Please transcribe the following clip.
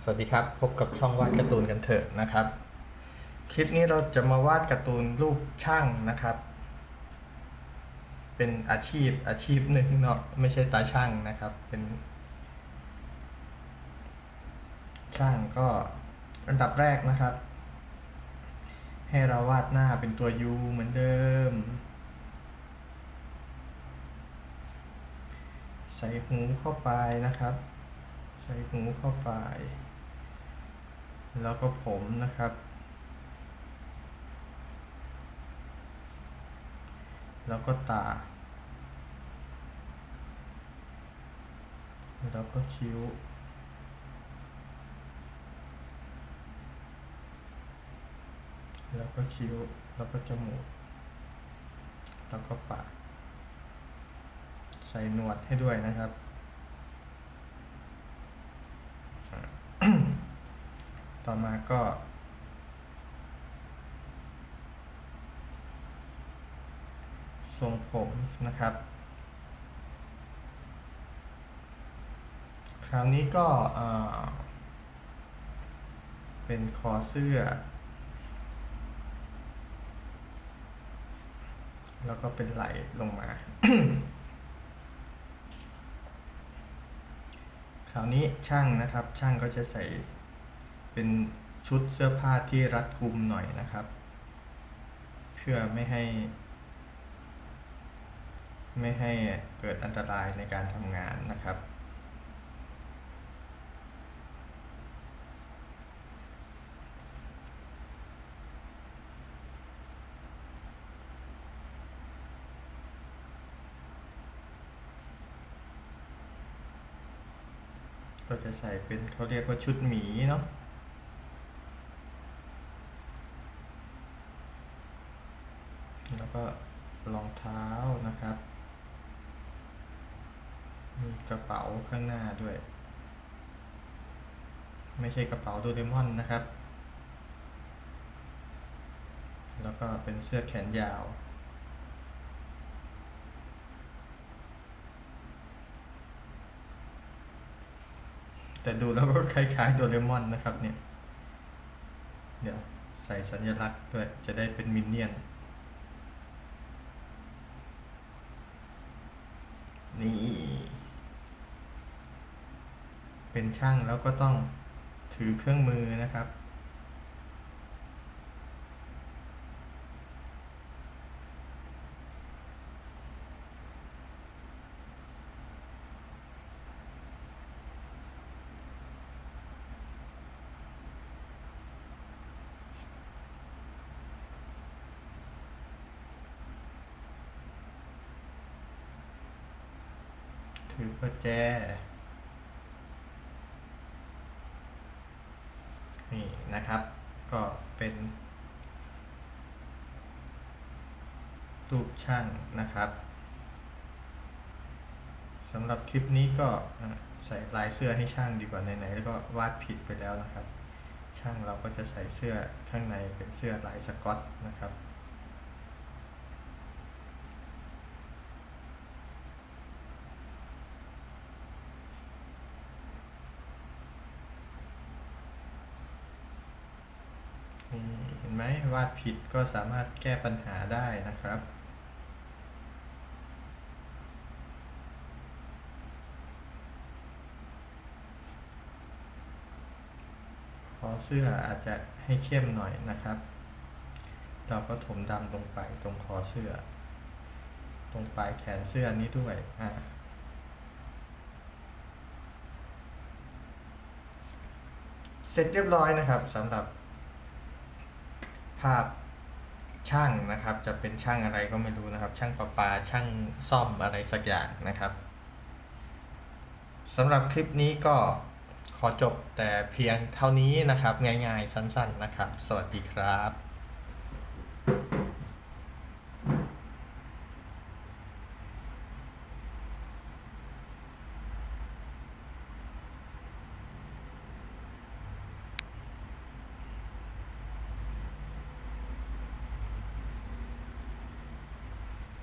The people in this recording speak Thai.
สวัสดีครับ พบกับช่องวาดการ์ตูนกันเถอะนะครับ คลิปนี้เราจะมาวาดการ์ตูนรูปช่างนะครับ เป็นอาชีพอาชีพหนึ่งเนาะไม่ใช่ตาช่างนะครับ เป็น ช่างก็อันดับแรกนะครับ ให้เราวาดหน้าเป็นตัว U เหมือนเดิม ใส่หูเข้าไปนะครับ ใส่หูเข้าไป แล้วก็ผมนะครับ แล้วก็ตา แล้วก็คิ้วแล้วก็คิ้ว แล้วก็จมูก แล้วก็ปาก ใส่หนวดให้ด้วยนะครับ ต่อมาก็ ทรงผมนะครับ คราวนี้ก็เป็นคอเสื้อ แล้วก็เป็นไหลลงมา คราวนี้ช่างนะครับ ช่างก็จะใส่ เป็นชุดเสื้อผ้าที่รัดกุมหน่อยนะครับ เพื่อไม่ให้ ไม่ให้เกิดอันตรายในการทำงานนะครับ ก็จะใส่เป็นเขาเรียกว่าชุดหมีเนาะ แล้วก็รองเท้านะครับ มีกระเป๋าข้างหน้าด้วย ไม่ใช่กระเป๋าโดเรมอนนะครับ แล้วก็เป็นเสื้อแขนยาวแต่ดูแล้วก็คล้ายๆโดเรมอนนะครับเนี่ย เดี๋ยวใส่สัญลักษณ์ด้วยจะได้เป็นมินเนี่ยน นี่ เป็นช่างแล้วก็ต้องถือเครื่องมือนะครับ ถือประแจนี่นะครับ ก็เป็นรูปช่างนะครับสำหรับคลิปนี้ก็ใส่ลายเสื้อให้ช่างดีกว่าไหนๆแล้วก็วาดผิดไปแล้วนะครับ ช่างเราก็จะใส่เสื้อข้างในเป็นเสื้อลายสก๊อตนะครับ นี่เห็นไหมวาดผิดก็สามารถแก้ปัญหาได้นะครับคอเสื้ออาจจะให้เข้มหน่อยนะครับ เราก็ถมดำลงไปตรงคอเสื้อ ตรงปลายแขนเสื้อนี้ด้วยอ่าเสร็จเรียบร้อยนะครับสำหรับ ภาพช่างนะครับ จะเป็นช่างอะไรก็ไม่รู้นะครับ ช่างประปาช่างซ่อมอะไรสักอย่างนะครับสำหรับคลิปนี้ก็ขอจบแต่เพียงเท่านี้นะครับ ง่ายๆสั้นๆนะครับ สวัสดีครับ